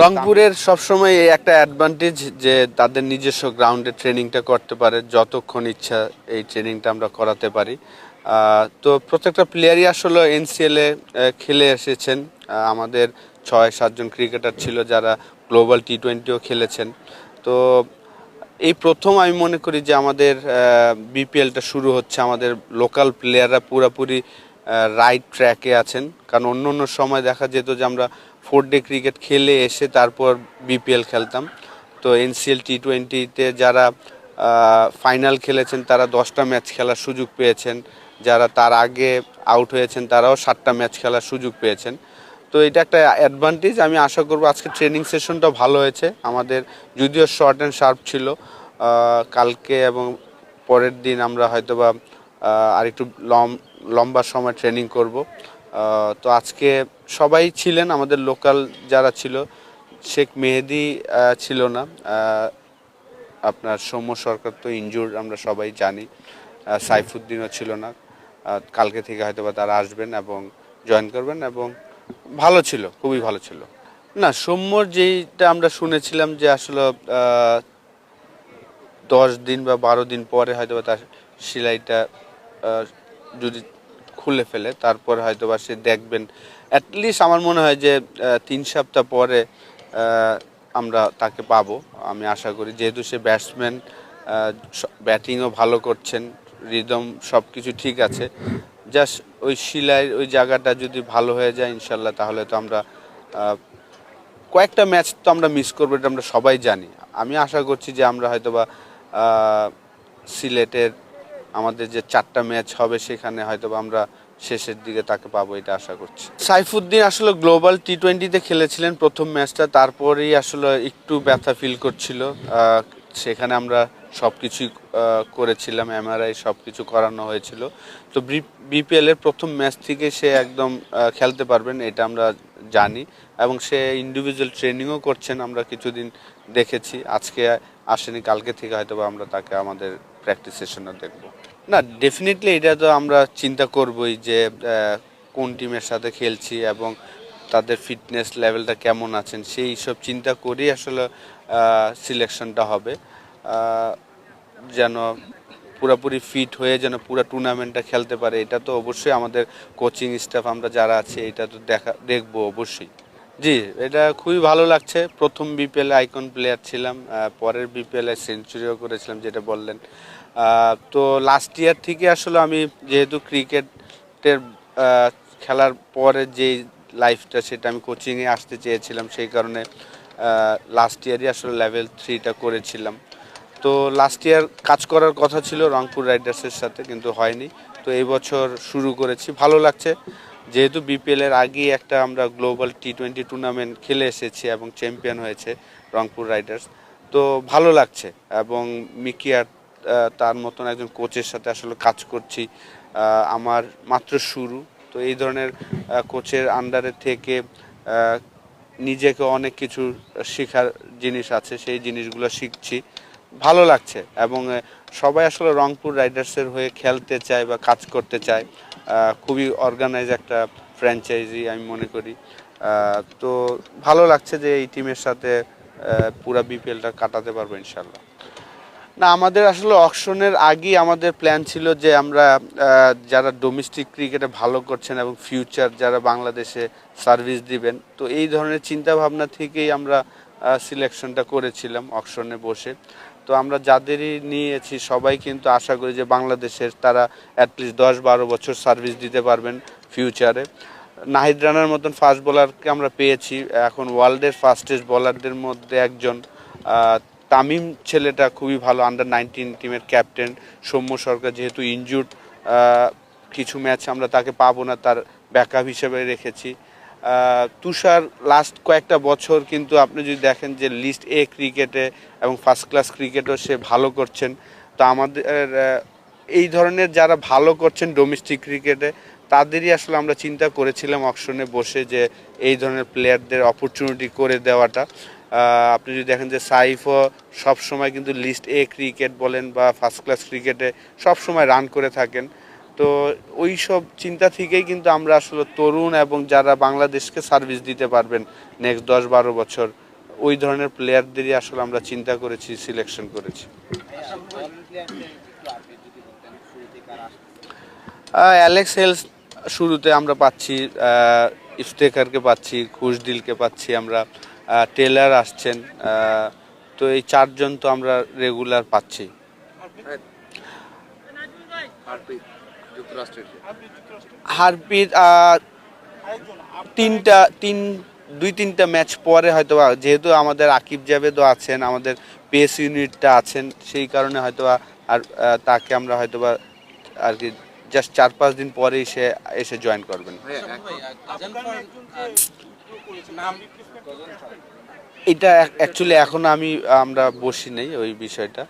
রংপুরের সবসময় একটা অ্যাডভান্টেজ যে তাদের নিজস্ব গ্রাউন্ডে ট্রেনিংটা করতে পারে, যতক্ষণ ইচ্ছা এই ট্রেনিংটা আমরা করাতে পারি। তো প্রত্যেকটা প্লেয়ারই আসলে এনসিএলে খেলে এসেছেন। আমাদের ছয় সাতজন ক্রিকেটার ছিল যারা গ্লোবাল টি টোয়েন্টিও খেলেছেন। তো এই প্রথম আমি মনে করি যে আমাদের বিপিএলটা শুরু হচ্ছে। আমাদের লোকাল প্লেয়াররা পুরোপুরি রাইট ট্র্যাকে আছেন। কারণ অন্য অন্য সময় দেখা যেত যে আমরা ফোর ডে ক্রিকেট খেলে এসে তারপর বিপিএল খেলতাম। তো এনসিএল টি টোয়েন্টিতে যারা ফাইনাল খেলেছেন, তারা দশটা ম্যাচ খেলার সুযোগ পেয়েছেন। যারা তার আগে আউট হয়েছেন, তারাও সাতটা ম্যাচ খেলার সুযোগ পেয়েছেন। তো এটা একটা অ্যাডভান্টেজ আমি আশা করব আজকে ট্রেনিং সেশনটা ভালো হয়েছে। আমাদের যদিও শর্ট অ্যান্ড শার্প ছিল কালকে এবং পরের দিন আমরা হয়তোবা আরেকটু লম, লম্বা সময় ট্রেনিং করব। তো আজকে সবাই ছিলেন, আমাদের লোকাল যারা ছিল, শেখ মেহেদি ছিল না। আপনার সৌম্য সরকার তো ইনজুর আমরা সবাই জানি। সাইফুদ্দিনও ছিল না। কালকে থেকে হয়তো বা তারা আসবেন এবং জয়েন করবেন এবং ভালো ছিল, খুবই ভালো ছিল। না, সৌম্যর যেইটা আমরা শুনেছিলাম যে আসলে দশ দিন বা বারো দিন পরে হয়তো বা তার সেলাইটা যদি খুলে ফেলে, তারপর হয়তো বা সে দেখবেন অ্যাটলিস্ট আমার মনে হয় যে তিন সপ্তাহ পরে আমরা তাকে পাবো। আমি আশা করি যেহেতু সে ব্যাটসম্যান ব্যাটিংও ভালো করছেন রিদম সব কিছু ঠিক আছে। জাস্ট ওই শিলাইয়ের ওই জায়গাটা যদি ভালো হয়ে যায়, ইনশাল্লাহ তাহলে তো আমরা কয়েকটা ম্যাচ তো আমরা মিস করব, এটা আমরা সবাই জানি। আমি আশা করছি যে আমরা হয়তোবা সিলেটের আমাদের যে চারটা ম্যাচ হবে সেখানে হয়তোবা আমরা শেষের দিকে তাকে পাবো এটা আশা করছি। সাইফুদ্দিন আসলে গ্লোবাল টি টোয়েন্টিতে খেলেছিলেন প্রথম ম্যাচটা তারপরেই আসলে একটু ব্যথা ফিল করছিল। সেখানে আমরা সব কিছুই করেছিলাম এমআরআই সব কিছু করানো হয়েছিল। তো বিপিএল এর প্রথম ম্যাচ থেকে সে একদম খেলতে পারবেন, এটা আমরা জানি। এবং সে ইন্ডিভিজুয়াল ট্রেনিংও করছেন, আমরা কিছুদিন দেখেছি। আজকে আসেনি, কালকে থেকে হয়তো আমরা তাকে আমাদের প্র্যাকটিস সেশনে দেখব। না ডেফিনেটলি এটা তো আমরা চিন্তা করবই যে কোন টিমের সাথে খেলছি এবং তাদের ফিটনেস লেভেলটা কেমন আছেন, সেই সব চিন্তা করেই আসলে সিলেকশনটা হবে। যেন পুরোপুরি ফিট হয়ে যেন পুরো টুর্নামেন্টটা খেলতে পারে, এটা তো অবশ্যই আমাদের কোচিং স্টাফ আমরা যারা আছি, এটা তো দেখা, দেখব অবশ্যই। জি, এটা খুবই ভালো লাগছে। প্রথম বিপিএল আইকন প্লেয়ার ছিলাম পরের বিপিএল সেঞ্চুরিও করেছিলাম, যেটা বললেন। তো লাস্ট ইয়ার থেকে আসলে আমি যেহেতু ক্রিকেটের খেলার পরে যে লাইফটা সেটা আমি কোচিংয়ে আসতে চেয়েছিলাম, সেই কারণে লাস্ট ইয়ারই আসলে লেভেল থ্রিটা করেছিলাম। তো লাস্ট ইয়ার কাজ করার কথা ছিল রংপুর রাইডার্সের সাথে, কিন্তু হয়নি। তো এই বছর শুরু করেছি। ভালো লাগছে। যেহেতু বিপিএল এর আগে একটা আমরা গ্লোবাল টি টোয়েন্টি টুর্নামেন্ট খেলে এসেছি এবং চ্যাম্পিয়ন হয়েছে রংপুর রাইডার্স। তো ভালো লাগছে এবং মিকিয়ার তার মতন একজন কোচের সাথে আসলে কাজ করছি। আমার মাত্র শুরু। তো এই ধরনের কোচের আন্ডারে থেকে নিজেকে অনেক কিছু শেখার জিনিস আছে, সেই জিনিসগুলো শিখছি। ভালো লাগছে এবং সবাই আসলে রংপুর রাইডার্সের হয়ে খেলতে চায় বা কাজ করতে চায়। খুবই অর্গানাইজ একটা ফ্র্যাঞ্চাইজি আমি মনে করি। তো ভালো লাগছে যে এই টিমের সাথে পুরা বিপিএলটা কাটাতে পারব ইনশাল্লাহ না, আমাদের আসলে অকশনের আগেই আমাদের প্ল্যান ছিল যে আমরা যারা ডোমেস্টিক ক্রিকেটে ভালো করছেন এবং ফিউচার যারা বাংলাদেশে সার্ভিস দিবেন, তো এই ধরনের চিন্তা ভাবনা থেকেই আমরা সিলেকশনটা করেছিলাম অকশনে বসে। তো আমরা যাদেরই নিয়েছি, সবাই কিন্তু আশা করি যে বাংলাদেশের তারা অ্যাটলিস্ট দশ বারো বছর সার্ভিস দিতে পারবেন ফিউচারে নাহিদ রানার মতন ফাস্ট বোলারকে আমরা পেয়েছি, এখন ওয়ার্ল্ডের ফাস্টেস্ট বোলারদের মধ্যে একজন তামিম ছেলেটা খুবই ভালো আন্ডার নাইনটিন টিমের ক্যাপ্টেন সৌম্য সরকার যেহেতু ইনজুর্ড কিছু ম্যাচ আমরা তাকে পাবো না, তার ব্যাকআপ হিসেবে রেখেছি। তুষার লাস্ট কয়েকটা বছর কিন্তু আপনি যদি দেখেন যে লিস্ট এ ক্রিকেটে এবং ফার্স্ট ক্লাস ক্রিকেটও সে ভালো করছেন। তো আমাদের এই ধরনের যারা ভালো করছেন ডোমেস্টিক ক্রিকেটে তাদেরই আসলে আমরা চিন্তা করেছিলাম অকশনে বসে যে এই ধরনের প্লেয়ারদের অপরচুনিটি করে দেওয়াটা। আপনি যদি দেখেন যে সাইফও সবসময় কিন্তু লিস্ট এ ক্রিকেট বলেন বা ফার্স্ট ক্লাস ক্রিকেটে সবসময় রান করে থাকেন। তো ওই সব চিন্তা থেকেই কিন্তু আমরা আসলে তরুণ এবং যারা বাংলাদেশকে সার্ভিস দিতে পারবেন নেক্সট দশ বারো বছর ওই ধরনের প্লেয়ারদেরই আসলে আমরা চিন্তা করেছি সিলেকশন করেছি। অ্যালেক্স হেলস শুরুতে আমরা পাচ্ছি আহ, ইফতেখারকে পাচ্ছি খুশদিলকে পাচ্ছি আমরা। টেলার আসছেন তো এই চারজন তো আমরা রেগুলার পাচ্ছি। হারপিট আহ, তিনটা তিন দুই তিনটা ম্যাচ পরে হয়তো যেহেতু আমাদের আকিব জাভেদও আছেন আমাদের পেস ইউনিটটা আছেন সেই কারণে হয়তো আর তাকে আমরা হয়তো বা আর কি জাস্ট চার পাঁচ দিন পরেই সে এসে জয়েন করবেন। এটা অ্যাকচুয়ালি এখন আমি আমরা বসি নেই ওই বিষয়টা।